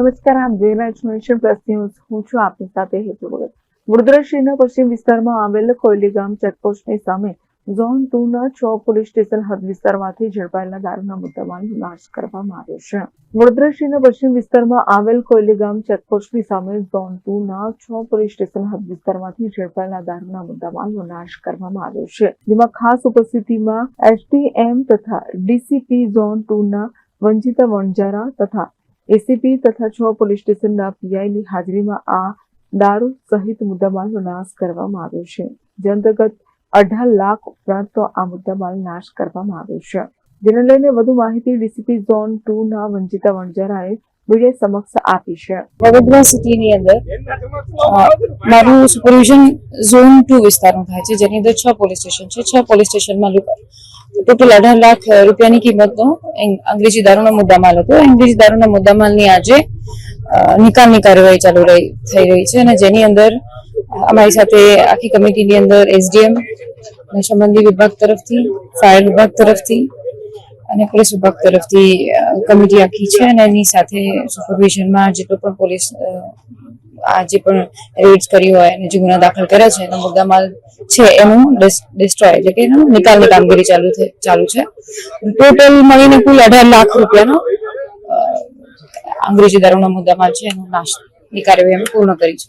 નમસ્કાર આપ જોઈ નેશન પ્લસ હું છું આપની સાથે હેતુ ભગત. વડોદરા પશ્ચિમ વિસ્તારમાં આવેલ કોયલી ગામ ચેકપોસ્ટની સામે ઝોન ટુ ના છ પોલીસ સ્ટેશન હદ વિસ્તારમાંથી ઝડપાયેલા દારૂના મુદ્દામાલનો નાશ કરવામાં આવ્યો છે. વડોદરા પશ્ચિમ વિસ્તારમાં આવેલ કોયલી ગામ ચેકપોસ્ટની સામે ઝોન ટુ ના છ પોલીસ સ્ટેશન હદ વિસ્તારમાંથી ઝડપાયેલા દારૂના મુદ્દામાલનો નાશ કરવામાં આવ્યો છે. જેમાં ખાસ ઉપસ્થિતિમાં એસટીએમ તથા ડીસીપી ઝોન ટુ ના વંજિતા વણજારા તથા એસીપી તથા છ પોલીસ સ્ટેશનના પીઆઈની હાજરીમાં આ દારૂ સહિત મુદ્દામાલનો નાશ કરવામાં આવ્યો છે. જે અંતર્ગત અઢાર લાખ ઉપરાંત તો આ મુદ્દામાલ નાશ કરવામાં આવ્યો છે. જેને લઈને વધુ માહિતી ડીસીપી ઝોન ટુ ના વંજિતા વણજારાએ મીડિયા સમક્ષ આપી છે. વડોદરા સિટીની અંદર મારું સુપરવિઝન ઝોન ટુ વિસ્તારમાં થાય છે, જેની અંદર છ પોલીસ સ્ટેશન છે. છ પોલીસ સ્ટેશનમાં ટોટલ અઢાર લાખ રૂપિયાની કિંમતનો અંગ્રેજી દારૂનો મુદ્દામાલ હતો. અંગ્રેજી દારૂના મુદ્દામાલની આજે નિકાલની કાર્યવાહી ચાલુ રહી, થઈ રહી છે અને જેની અંદર અમારી સાથે આખી કમિટીની અંદર એસડીએમ સંબંધી વિભાગ તરફથી, ફાયર વિભાગ તરફથી અને પોલીસ વિભાગ તરફથી કમિટી આખી છે અને એની સાથે સુપરવિઝનમાં જેટલો પણ પોલીસ આ જે પણ રેડ કરી હોય અને જે ગુના દાખલ કર્યા છે, એનો મુદ્દામાલ છે, એનું ડિસ્ટ્રોય એટલે કે એનો નિકાલની કામગીરી ચાલુ ચાલુ છે. ટોટલ મળીને કુલ અઢાર લાખ રૂપિયાનો અંગ્રેજી દારૂનો મુદ્દામાલ છે, એનો નાશ, ની કાર્યવાહી અમે પૂર્ણ કરી છે.